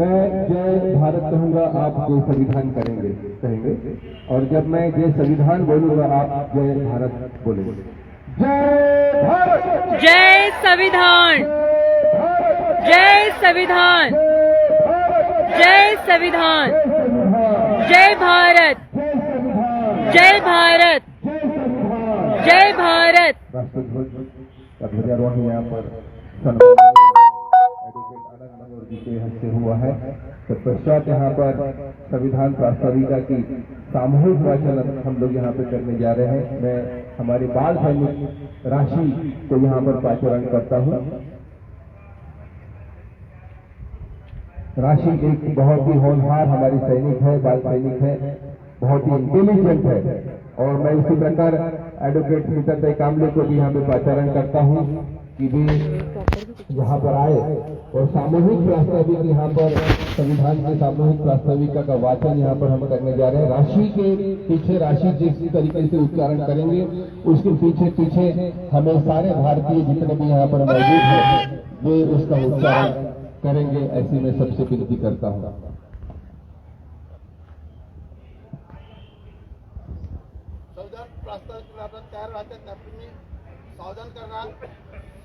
मैं जय भारत कहूँगा आप जय संविधान करेंगे कहेंगे। और जब मैं जय संविधान बोलूँगा आप जय भारत बोलेंगे। जय भारत! जय संविधान! जय संविधान! जय संविधान! जय भारत! जय भारत! जय भारत! राष्ट्रध्वज का ध्वजारोहण यहाँ पर। के हस्ते हुआ है तत्पश्चात यहाँ पर संविधान प्रास्ताविका की सामूहिक वाचन हम लोग यहाँ पे करने जा रहे हैं। मैं हमारे बाल सैनिक राशि को यहाँ पर पाचरण करता हूँ। राशि एक बहुत ही होनहार हमारी सैनिक है, बाल सैनिक है, बहुत ही इंटेलिजेंट है। और मैं इसी प्रकार एडवोकेट तय कामले को भी यहाँ पे पाचारण करता हूँ। कि यहाँ पर आए और सामूहिक प्रास्ताविक यहाँ पर, संविधान के सामूहिक प्रास्ताविका का वाचन यहाँ पर हम करने जा रहे हैं। राशि के पीछे, राशि जिस तरीके से उच्चारण करेंगे, उसके पीछे पीछे हमें सारे भारतीय जितने भी यहाँ पर मौजूद हैं, वे उसका उच्चारण करेंगे, ऐसी मैं सबसे विनती करता हूँ। प्रास्ताविक सावधान करणार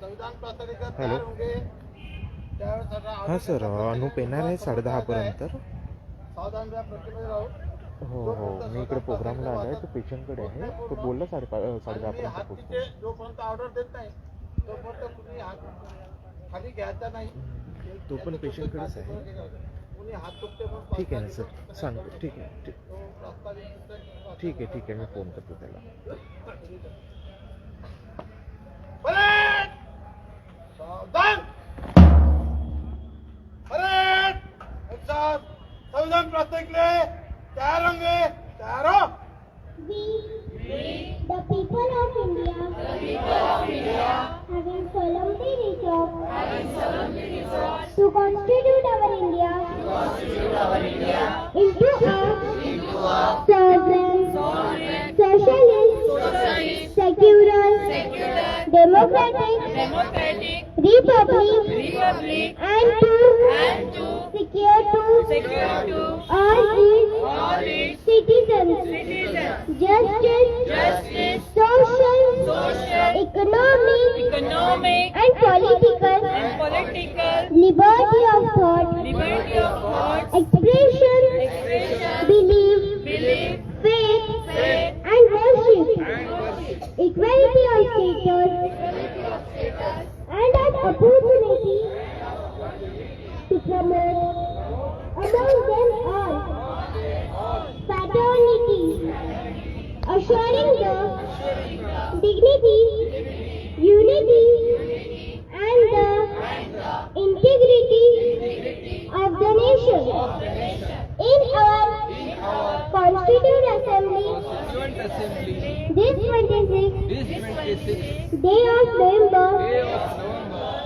संविधान प्रास्ताविक तयार होंगे हां सर अनुप येणार आहे पर्यंत. सावधान या प्रक्रियेमध्ये राहू. हो हो. मी इकडे प्रोग्रामला आलो आहे तो पेशंटकडे आहे. तो बोलला साडेपा साडेदहा आणि हात पर्यंत जोपर्यंत ऑर्डर देत नाही तोपर्यंत कुणी हात खाली घ्यायचा नाही. तो पण पेशंटकडेच आहे. ठीक आहे ना सर. सांगतो. ठीक आहे ठीक. आहे ठीक आहे. मी फोन करतो त्याला. Balik! Sağdan! We, the people of India, having solemnly resolved, to constitute our India, into a, sovereign, socialist democratic, democratic republic, republic and to, and to secure to, secure to all, its, citizens, citizens. Justice, justice social, social economic, economic and political, and political liberty. Among them all fraternity, assuring the dignity, unity, and the integrity of the nation. In our Constituent Assembly, this 26th day of November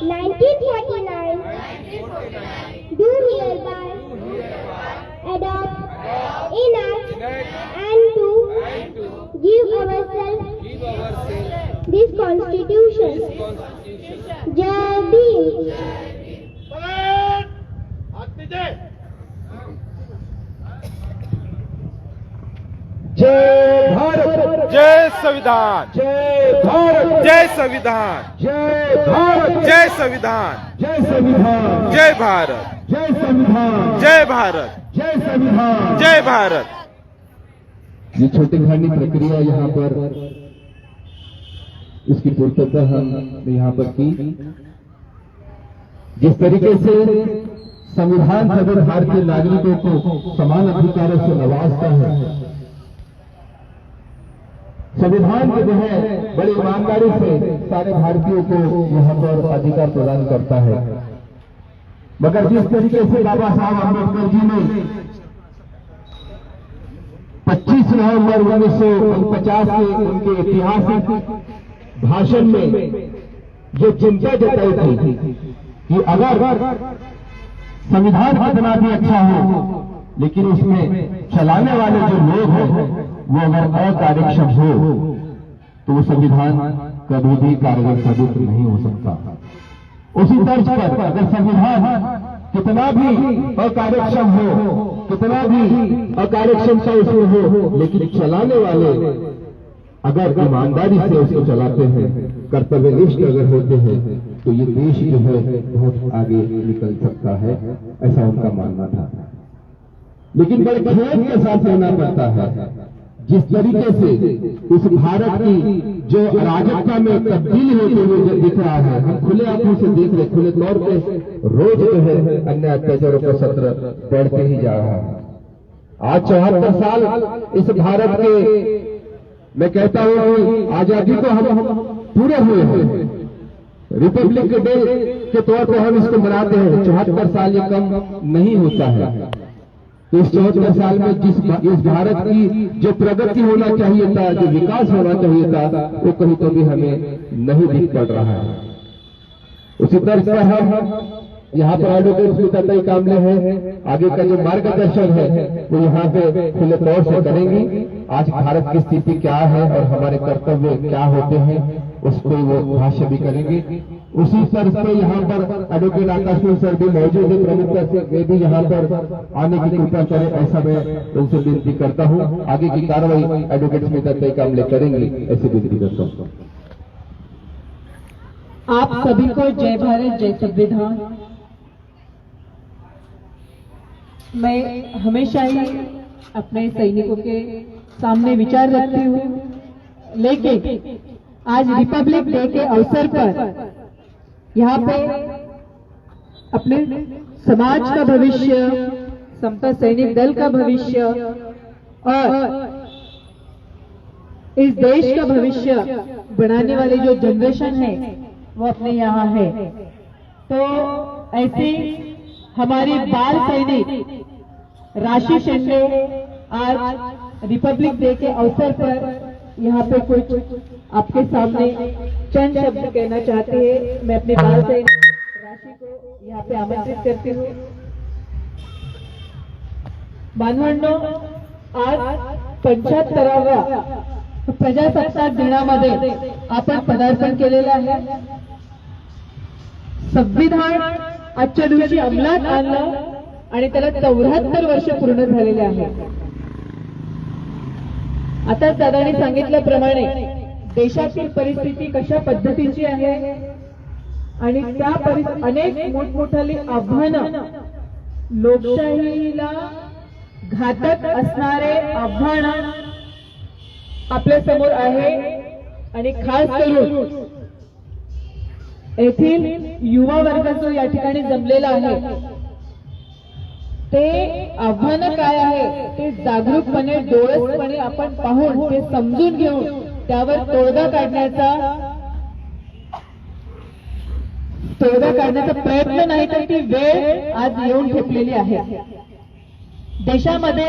1949, do hereby adopt, enact, and to give ourselves this Constitution. Jai Bhim. Parade हाथ नीचे जय भारत जय संविधान जय भारत जय संविधान जय भारत जय संविधान जय संविधान जय भारत जय संविधान। जय भारत। जय संविधान। जय भारत। ये छोटी खानी प्रक्रिया यहाँ पर इसकी पूर्तता हमने यहाँ पर की। जिस तरीके से संविधान सभी भारतीय नागरिकों को समान अधिकारों से नवाजता है संविधान के जो है बड़ी ईमानदारी से सारे भारतीयों को यहाँ पर अधिकार प्रदान करता है। मगर जिस तरीके से बाबा साहब अंबेडकर जी ने 25 नवंबर उन्नीस सौ पचास के उनके ऐतिहासिक भाषण में जो चिंता जताई थी कि अगर संविधान कितना भी अच्छा हो, लेकिन उसमें चलाने वाले जो लोग हैं, वो अगर अकार्यक्षम हो तो वो संविधान कभी भी कारगर साबित नहीं हो सकता। उसी तर्ज पर अगर संविधान कितना भी अकार्यक्षम हो, कितना भी अकार्यक्षमता उसमें हो, लेकिन चलाने वाले अगर ईमानदारी से उसको चलाते हैं कर्तव्यनिष्ठ अगर होते हैं तो ये देश जो है बहुत आगे निकल सकता है, ऐसा उनका मानना था। लेकिन बड़े खेत के साथ रहना पड़ता है जिस तरीके से इस भारत की जो अराजकता में तब्दीली होते हुए जो दिख रहा है, हम खुले आँखों से देख रहे, खुले तौर पे रोज जो है अन्य अत्याचारों का सत्र बढ़ते ही जा रहा है। आज चौहत्तर साल इस भारत के, मैं कहता हूँ आज़ादी को हम पूरे हुए हैं। रिपब्लिक डे के तौर पर हम इसको मनाते हैं। चौहत्तर साल ये कम नहीं होता है। तो चौहत्तर साल में जिस इस भारत की जो प्रगति होना चाहिए था, जो विकास होना चाहिए था, वो कहीं तो भी हमें नहीं दिख पड़ रहा है। उसी तरह से हम यहाँ पर एडवोकेट तई कामले हैं। आगे का जो मार्गदर्शन है, वो यहाँ पे खुले तौर से करेंगी। आज भारत की स्थिति क्या है और हमारे कर्तव्य क्या होते हैं उस पर वो भाष्य भी करेंगे। उसी तरह से यहाँ पर एडवोकेट आकाश सर भी मौजूद है। प्रमुख वे भी यहाँ पर आने की कृपा करें, ऐसा मैं उनसे विनती करता हूँ। आगे की कार्रवाई एडवोकेट स्मिता तई कामले करेंगी, ऐसी विनती करता हूँ। आप सभी को जय भारत, जय संविधान। मैं हमेशा ही अपने सैनिकों के सामने विचार रखती हूँ, लेकिन आज रिपब्लिक डे के अवसर पर यहाँ पे अपने समाज का भविष्य, समता सैनिक दल का भविष्य और इस देश का भविष्य बनाने वाली जो जनरेशन है, वो अपने यहाँ है। तो ऐसे हमारे बाल सैनिक राशि शिंदे आज रिपब्लिक डे के अवसर पर यहाँ पे कुछ आपके सामने चंद शब्द कहना चाहते हैं। मैं अपने बाल सैनिक राशि को यहाँ पे आमंत्रित करती हूँ। बांधवांनो आज पंच्याहत्तराव्या प्रजासत्ताक दिनामध्ये आपण पदार्पण केलेलं आहे. संविधान आजच्या दिवशी अंमलात आणलं आणि त्याला चौऱ्याहत्तर वर्ष पूर्ण झालेले आहे. आता दादानी सांगितल्याप्रमाणे देशातील परिस्थिती कशा पद्धतीची आहे? आणि त्या परि- अनेक मोठमोठाली आव्हानं लोकशाहीला घातक असणारे आव्हानं आपल्यासमोर आहे. आणि खास करून येथील युवा वर्ग जो या ठिकाणी जमलेला आहे. ते आव्हानं काय आहे ते जागरूकपणे डोळसपणे आपण पाहून ते समजून घेऊन त्यावर तोडगा काढण्याचा तोडगा काढण्याचा प्रयत्न नाही तर ती वेळ आज येऊन ठेपलेली आहे. देशामध्ये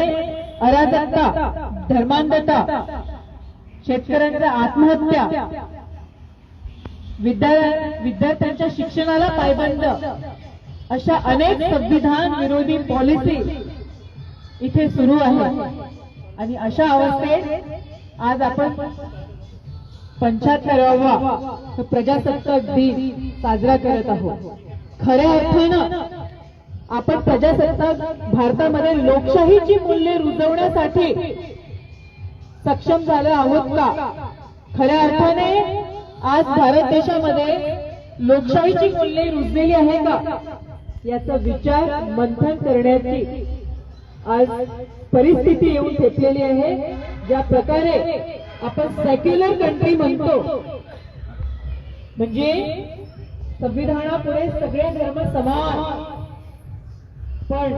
अराजकता धर्मांधता शेतकऱ्यांच्या आत्महत्या विद्यार्थ्यांच्या शिक्षणाला पायबंद अशा अनेक संविधान विरोधी पॉलिसी इथे सुरू आहे. आणि अशा अवस्थेत आज आपण पंच्याहत्तरावा प्रजासत्ताक दिन साजरा करत आहोत. खऱ्या अर्थानं आपण प्रजासत्ताक भारतामध्ये लोकशाहीची मूल्ये रुजवण्यासाठी सक्षम झालो आहोत का? खऱ्या अर्थाने आज भारत देशामध्ये लोकशाहीची मूल्ये रुजलेली आहे का? याचा विचार मंथन करण्याची. आज परिस्थिती येऊन ठेपलेली आहे. ज्या प्रकारे आपण सेक्युलर कंट्री म्हणतो म्हणजे संविधानापुढे सगळे धर्म समान. पण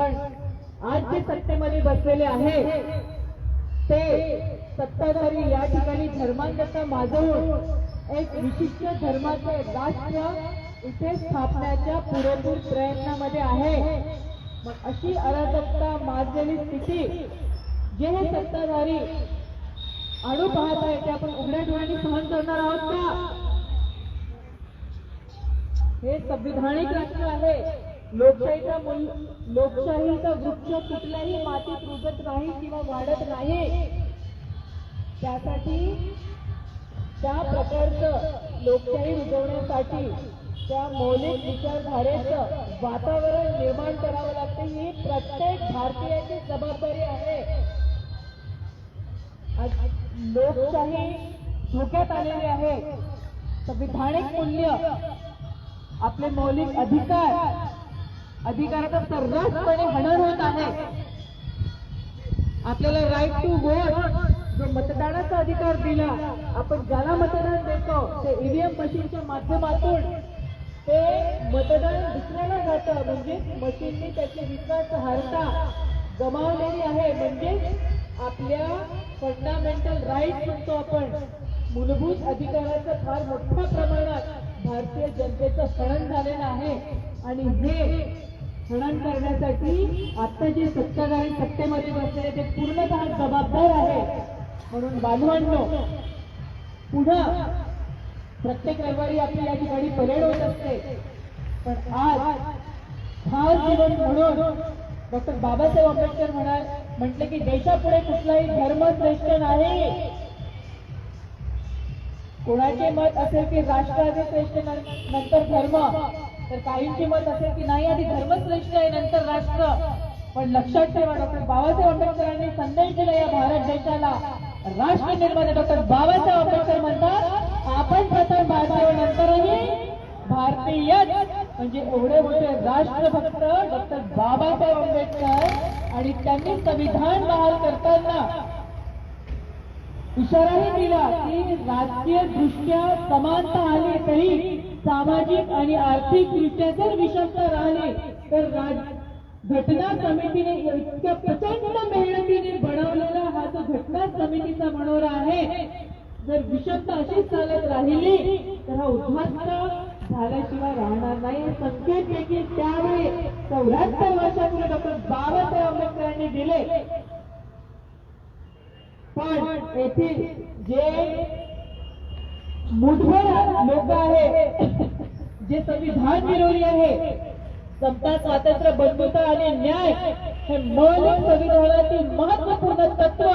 आज जे सत्तेमध्ये बसलेले आहे ते सत्ताधारी या ठिकाणी धर्मांगता माजवून एक विशिष्ट धर्माचे राष्ट्र इथे स्थापण्याच्या पुरेपूर प्रयत्नामध्ये आहे. मग अशी अराजकता माजलेली स्थिती जे हे सत्ताधारी आणू पाहत आहे ते आपण उघड्या डोळ्यांनी सहन करणार आहोत का? हे संविधानिक राष्ट्र आहे. लोकशाहीचा मूल लोकशाहीचा वृक्ष कुठल्याही मातीत रुजत नाही किंवा वाढत नाही. त्यासाठी त्या प्रकारचं लोकशाही रुजवण्यासाठी त्या मौलिक विचारधारेचं वातावरण निर्माण करावं लागते. ही प्रत्येक भारतीयाची जबाबदारी आहे. लोकशाही धोक्यात आलेली आहे. संविधानिक मूल्य आपले मौलिक अधिकार अधिकाराचा सर्रासपणे हनन होत आहे. आपल्याला राईट टू वोट जो मतदानाचा अधिकार दिला आपण ज्याला मतदान देतो ते ईव्हीएम मशीनच्या माध्यमातून ते मतदान दुसऱ्याला जातं. म्हणजे मशीनने त्याची हरता गमावलेली आहे. म्हणजे आपल्या फंडामेंटल राईट म्हणतो आपण. मूलभूत अधिकाराचं फार मोठ्या प्रमाणात भारतीय जनतेचं हरण झालेलं आहे. आणि हे हरण करण्यासाठी आता जे सत्ताधारी सत्तेमध्ये बसलेले ते पूर्णतः जबाबदार आहे म्हणून बांधवांनो पुन्हा प्रत्येक रविवारी आपली या ठिकाणी परेड होत असते. पण आज खास दिवस म्हणून डॉक्टर बाबासाहेब आंबेडकर म्हणाल म्हटले की देशापुढे कुठलाही धर्म श्रेष्ठ नाही. कोणाचे मत असेल की राष्ट्र आधी श्रेष्ठ नंतर धर्म तर काहींचे मत असेल की नाही आधी धर्म श्रेष्ठ आहे नंतर राष्ट्र. पण लक्षात ठेवा डॉक्टर बाबासाहेब आंबेडकरांनी संदेश दिला या भारत देशाला. राष्ट्र निर्माते डॉक्टर बाबासाहेब आंबेडकर म्हणतात आपण प्रथम भारतीय भारतीय म्हणजे एवढे मोठे राष्ट्रभक्त डॉक्टर बाबासाहेब आंबेडकर आणि त्यांनी संविधान बहाल करताना इशाराही दिला की राजकीय दृष्ट्या समानता आली तरी सामाजिक आणि आर्थिक दृष्ट्या जर विषमता राहिली तर घटना समितीने इतक्या प्रचंड मेहनतीने बनवलेला हा जो घटना समितीचा मनोरा आहे जर विषमता अशीच चालत राहिली तर हा उद्ध्वस्त झाल्याशिवाय राहणार नाही. हे संकेत देखील त्यावेळी चौऱ्याहत्तर वर्षापूर्वी डॉक्टर बाबासाहेब आंबेडकरांनी दिले. पण येथील जे मुठभर लोक आहे जे संविधान विरोधी आहे समता स्वातंत्र्य बंधुता आणि न्याय हे मौलिक संविधानातील महत्त्वपूर्ण तत्व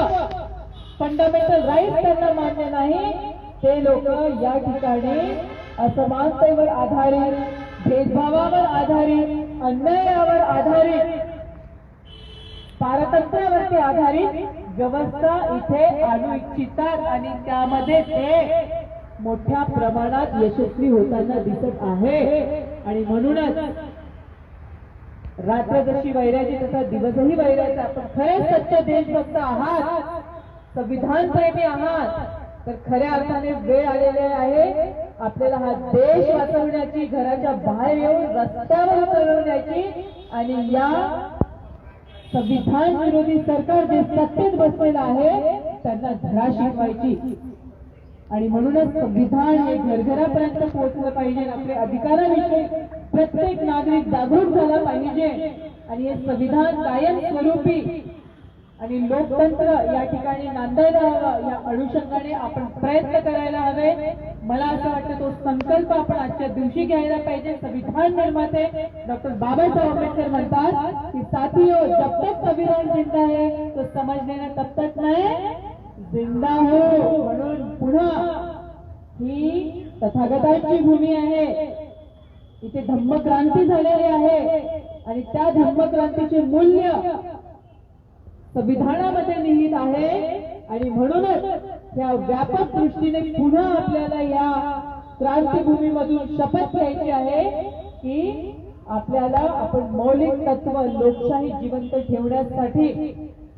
फंडामेंटल राईट त्यांना मान्य नाही ते लोक या ठिकाणी असमानतेवर आधारित भेदभावावर आधारित अन्यायावर आधारित पारतंत्र्यावरती आधारित व्यवस्था इथे आणू इच्छितात आणि त्यामध्ये ते मोठ्या प्रमाणात यशस्वी होताना दिसत आहे. आणि म्हणूनच रात्र जशी वैराची तसा दिवसही वैरायचा आपण खरेच सच्च देशभक्त आहात. संविधान प्रेमी आहात तर खऱ्या अर्थाने वेळ आलेली आहे. आपल्याला हा देश वाचवण्याची घराच्या बाहेर येऊन रस्त्यावर उतरवण्याची आणि या संविधान विरोधी सरकार जे सत्तेत बसलेलं आहे त्यांना धडा शिकवायची. आणि म्हणूनच संविधान हे घरघरापर्यंत पोहोचलं पाहिजे. आपले अधिकाराविषयी प्रत्येक नागरिक जागरूक झाला पाहिजे. आणि हे संविधान कायम स्वरूपी आणि लोकतंत्र या ठिकाणी नांदायला हवं या अनुषंगाने आपण प्रयत्न करायला हवे. मला असं वाटतं तो संकल्प आपण आजच्या दिवशी घ्यायला पाहिजे. संविधान निर्माते डॉक्टर बाबासाहेब आंबेडकर म्हणतात की साथियो जब तक संविधान जिंदा आहे. तो समझ तब तक नाही. जिंदा हो म्हणून पुन्हा ही तथागतांची भूमी आहे. इथे धम्मक्रांती झालेली आहे. आणि त्या धम्मक्रांतीचे मूल्य संविधानामध्ये निहित आहे. आणि म्हणूनच या व्यापक दृष्टीने पुन्हा आपल्याला या क्रांतीभूमीमधून शपथ घ्यायची आहे की आपल्याला आपण मौलिक तत्व लोकशाही जिवंत ठेवण्यासाठी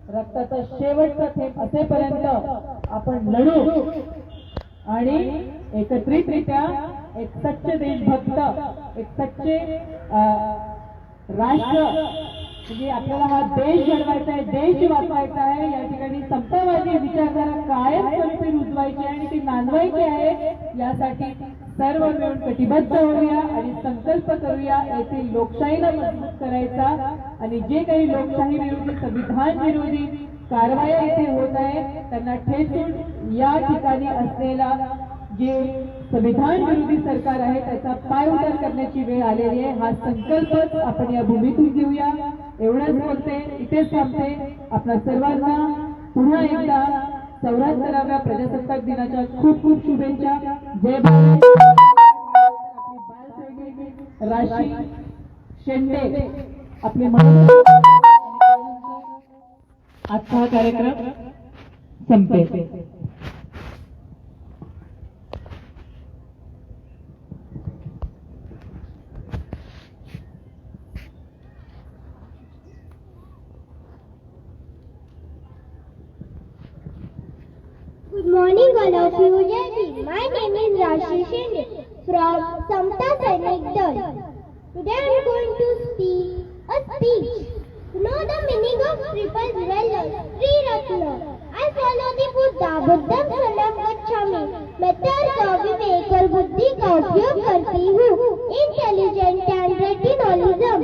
रक्ताचा शेवटचा थेंब असेपर्यंत आपण लढू. आणि एकत्रितरित्या एक सच्चे देशभक्त एक सच्चे राष्ट्र म्हणजे आपल्याला हा देश घडवायचा आहे देश वाचवायचा आहे या ठिकाणी समतावादी विचारधारा कायम स्वरूपी रुजवायची आणि ती नांदवायची आहे यासाठी सर्व मिळून कटिबद्ध होऊया आणि संकल्प करूया येथील लोकशाहीला मजबूत करायचा आणि जे काही लोकशाही विरोधी संविधान विरोधी कारवाया इथे होत आहे त्यांना ठेचून या ठिकाणी असलेला जे संविधान विरोधी सरकार आहे त्याचा पायउतार करण्याची वेळ आलेली आहे. हा संकल्प आपण या भूमीतून घेऊया. एवढंच बोलते इथेच थांबते. आपल्या सर्वांना पुन्हा एकदा चौऱ्याहत्तराव्या प्रजासत्ताक दिनाच्या खूप खूप शुभेच्छा. जय भारत. आपली राशी शेंडे आपले आजचा हा कार्यक्रम संपेल. Is Shinde from Samta Sainik Dal. Today I am going to speak a speech. To know the meaning of triple dwellers, Sri Ratna. I follow the Buddha, बुद्धम शरणम गच्छामि मैं तर्क विवेक और बुद्धि का उपयोग करती हूँ intelligent and rationalism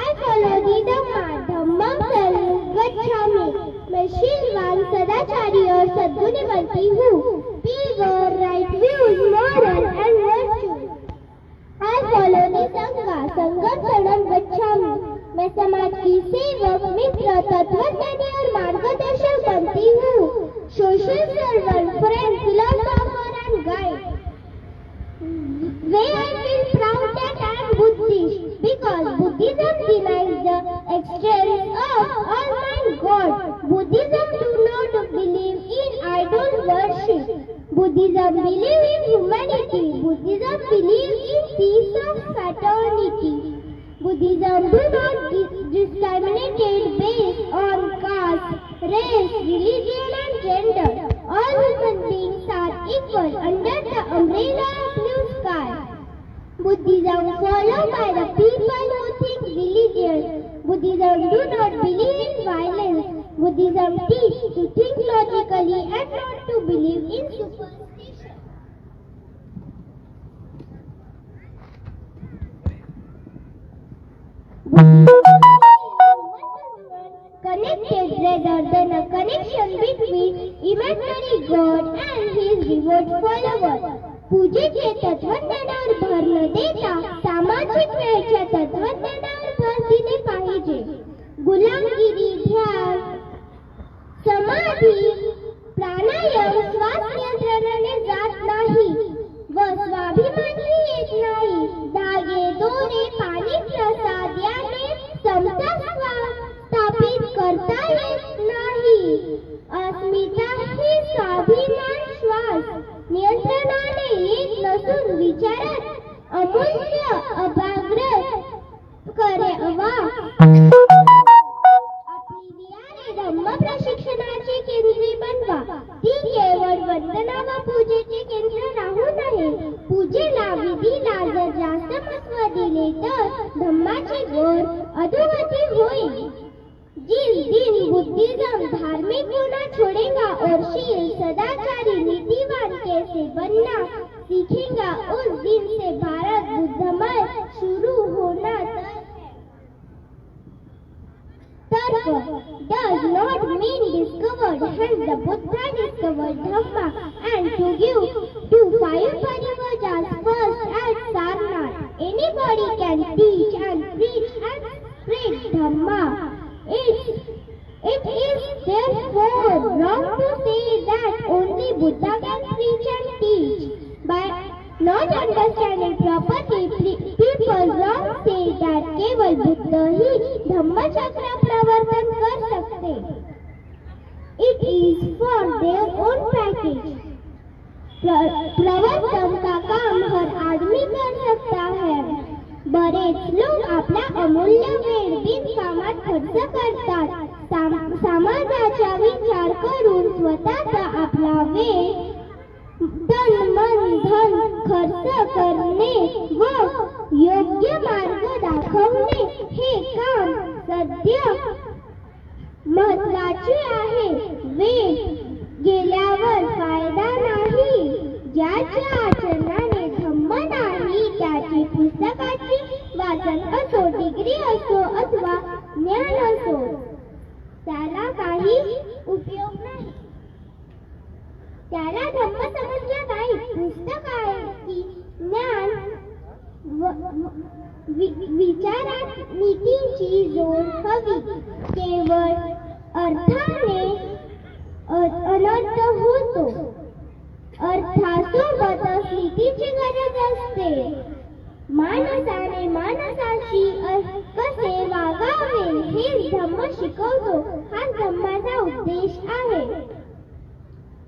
I follow the Dhamma, धम्मम शरणम गच्छामि मैं शीलवान सदाचारी और सद्गुणी बनती हूँ pure right views Buddhism followed by the people who think religion. Buddhism do not believe in violence. Buddhism teach to think logically and not to believe in superstition. connected rather than a connection between imaginary God and his devout followers. पूजेचे तत्वज्ञानावर भर न देता सामाजिक वेळेच्या तत्वज्ञानावर भर दिले पाहिजे. गुलामगिरी ध्यान समाधी प्राणायाम श्वास नियंत्रणाने जात नाही व स्वाभिमानही येत नाही. धागे दोरे पाणी प्रसाद याने about discovered hence the Buddha discovered Dhamma and to give to five तन मन धन खर्च करणे व योग्य मार्ग दाखवणे हे काम सध्या महत्त्वाचे आहे. वेळ गेल्यावर फायदा नाही ज्याच्या आचरणाने धम्म नाही त्याची पुस्तकाची वाचन असो डिग्री असो अथवा ज्ञान असो त्याला काही उपयोग नाही. त्याला धम्म समजला नाही. पुस्तक आहे की ज्ञान व- वि- विचारात नीतीची जोड हवी. केवळ अर्थाने अनर्थ होतो. अर्थासोबतच नीतीची गरज असते. माणसाने माणसाशी कसे वागावे हे धम्म शिकवतो. हा धम्माचा उद्देश आहे.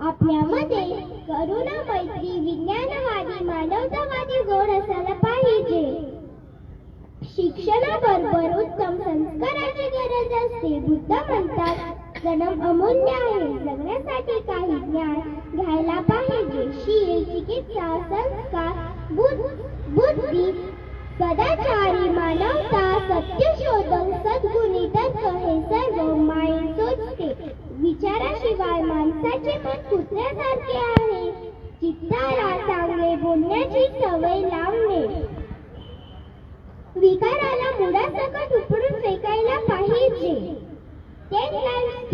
आपल्यामध्ये करुणा मैत्री विज्ञानवादी मानवतावादी गोड असायला पाहिजे. शिक्षणाबरोबर उत्तम संस्काराची गरज असते. बुद्ध म्हणतात जन्म अमूल्य आहे. जगण्यासाठी काही ज्ञान घ्यायला पाहिजे. शील चिकित्सा संस्कार बुद्धी सदाचारी मानवता सत्य सत्यशोधक सद्गुणी तत्व हे सर्व माईंड सोचते. विचाराशिवाय माणसाचे मन कुत्र्यासारखे आहे. चित्ताला चांगले बोलण्याची सवय लावणे. विकाराला मुळासकट उपडून फेकायला पाहिजे. Ten life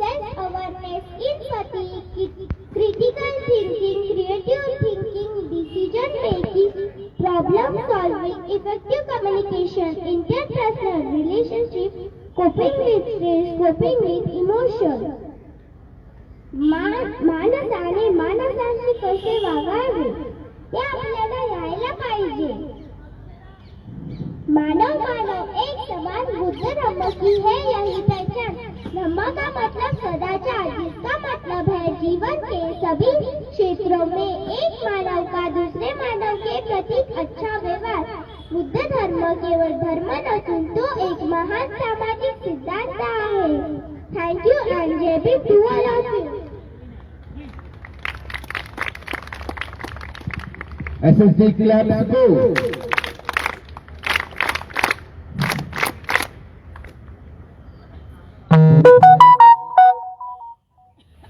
self awareness empathy critical thinking creative thinking decision making problem solving effective communication interpersonal relationship coping with stress coping with emotion माणसाने माणसाशी कसे वागावे ते आपल्याला यायला पाहिजे. मानव मानव एक समान बुद्ध की है यही पहचान धम्म का मतलब सदाचार जिसका मतलब है जीवन के सभी क्षेत्रों में एक मानव का दूसरे मानव के प्रति अच्छा व्यवहार. बुद्ध धर्म केवळ धर्म नसून तो एक महान सामाजिक सिद्धांत आहे thank you and Jai Bhim to all of you SSD claps go.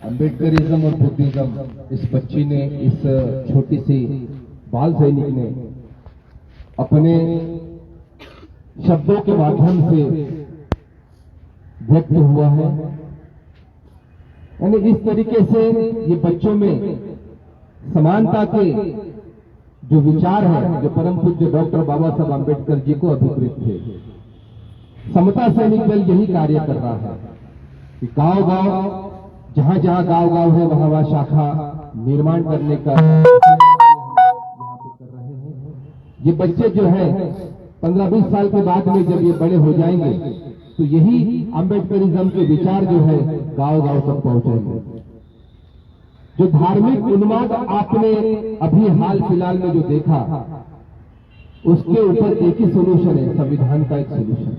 Ambedkarism और बुद्धिज्म इस बच्ची ने इस छोटी सी बाल सैनिक ने अपने शब्दों के माध्यम से व्यक्त हुआ है। यानी इस तरीके से ये बच्चों में समानता के जो विचार है, जो परम पूज्य डॉक्टर बाबा साहब आम्बेडकर जी को अभिप्रेत थे। समता सैनिक दल यही कार्य कर रहा है कि गाँव गाँव जहाँ जहाँ गाँव गाँव है वहाँ वहाँ शाखा निर्माण करने का ये बच्चे जो है, पंद्रह बीस साल के बाद में जब ये बड़े हो जाएँगे तो यही अम्बेडकरिज्म के विचार जो है गाँव गाँव तक पहुँचेंगे। जो धार्मिक उन्माद आपने अभी हाल फ़िलहाल में जो देखा, उसके ऊपर एक ही सोल्यूशन है, संविधान का एक सोल्यूशन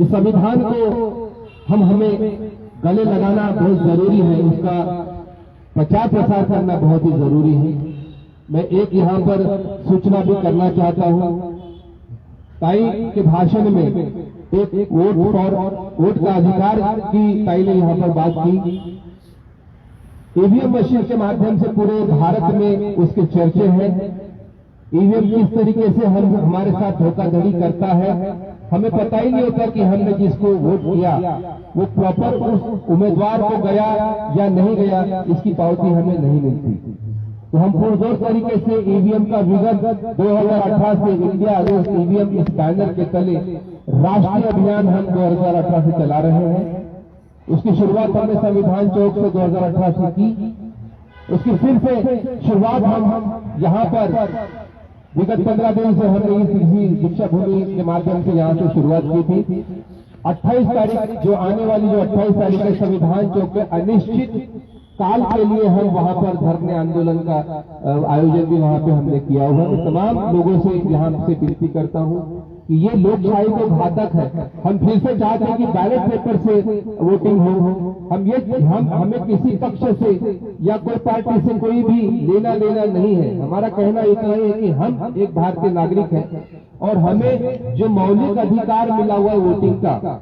इस संविधान को हम हमें गले लगाना बहुत ज़रूरी है, उसका प्रचार प्रसार करना बहुत ही ज़रूरी है। मैं एक यहाँ पर सूचना भी करना चाहता हूँ। ताई के भाषण में एक वोट फॉर वोट का अधिकार की ताई ने यहाँ पर बात की। ईवीएम मशीन के माध्यम से पूरे भारत में उसके चर्चे हैं। ईवीएम किस तरीके से हम हमारे साथ धोखाधड़ी करता है, हमें पता ही नहीं होता कि हमने जिसको वोट किया। वो प्रॉपर उस उम्मीदवार को गया या नहीं गया, इसकी पावती हमें नहीं मिलती। तो हम पुरजोर तरीके से ईवीएम का विगत 2018 से इंडिया अगेंस्ट ईवीएम इस बैनर के तले राष्ट्रीय अभियान हम 2018 से चला रहे हैं। उसकी शुरुआत हमने संविधान चौक से 2018 से की। उसकी फिर से शुरुआत हम यहाँ पर विगत पंद्रह दिन से हमने इस दीक्षा भूमि के माध्यम से यहाँ से शुरुआत की थी। 28 तारीख जो आने वाली जो 28 तारीख है, संविधान चौक पे अनिश्चित काल के लिए हम वहाँ पर धरने आंदोलन का आयोजन भी वहाँ पे हमने किया हुआ है। तमाम लोगों से यहाँ से विनती करता हूँ कि ये लोकशाही को घातक है। हम फिर से चाहते हैं कि बैलेट पेपर से वोटिंग हो। हम ये, हम, हमें किसी पक्ष से या कोई पार्टी से कोई भी लेना देना नहीं है। हमारा कहना इतना ही है कि हम एक भारतीय नागरिक हैं और हमें जो मौलिक अधिकार मिला हुआ है वोटिंग का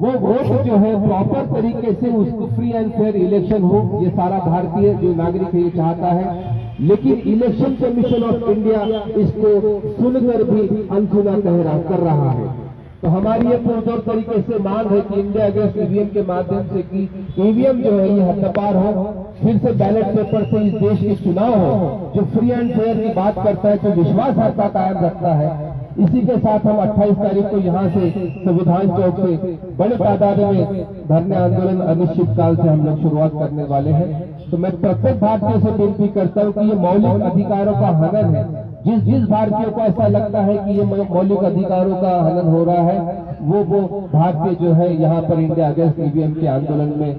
वो वोट जो है प्रॉपर तरीके से उसको फ्री एंड फेयर इलेक्शन हो ये सारा भारतीय जो नागरिक है ये चाहता है। लेकिन इलेक्शन कमीशन ऑफ़ इंडिया इसको सुनकर भी अनसुना कह रहा कर रहा है। तो हमारी ये पुरजोर तरीके से मांग है कि इंडिया अगेंस्ट ईवीएम के माध्यम से कि ईवीएम जो है ये हद्दपार हो फिर से बैलेट पेपर से इस देश के चुनाव हो जो फ्री एंड फेयर की बात करता है जो विश्वासहर्ता कायम रखता है। इसी के साथ हम 28 तारीख को यहाँ से संविधान चौक से बड़े तादाद में धरने आंदोलन अनिश्चितकाल से हम लोग शुरुआत करने वाले हैं। तो मैं प्रत्येक भारतीय से विनती करता हूँ कि ये मौलिक अधिकारों का हनन है। जिस जिस भारतीय को ऐसा लगता है कि ये मौलिक अधिकारों का हनन हो रहा है, वो वो भारतीय जो है यहाँ पर इंडिया अगेंस्ट ईवीएम के आंदोलन में,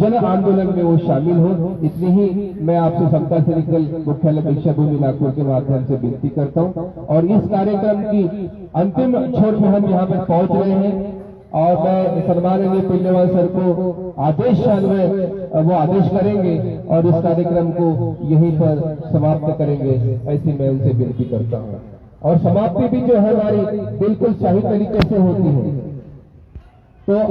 जन आंदोलन में वो शामिल हो। इतनी ही मैं आपसे समता सैनिक दल मुख्यालय दीक्षा भूमि नागपुर के माध्यम से विनती करता हूँ। और इस कार्यक्रम की अंतिम छोर में हम यहाँ पर पहुँच रहे हैं। और मैं मुसलमान सन्माननीय वाले सर को आदेश अन्वय वो आदेश करेंगे और इस कार्यक्रम को यहीं पर समाप्त करेंगे। ऐसी मैं उनसे विनती करता हूँ। और समाप्ति भी जो है हमारी बिल्कुल सही तरीके से होती है। तो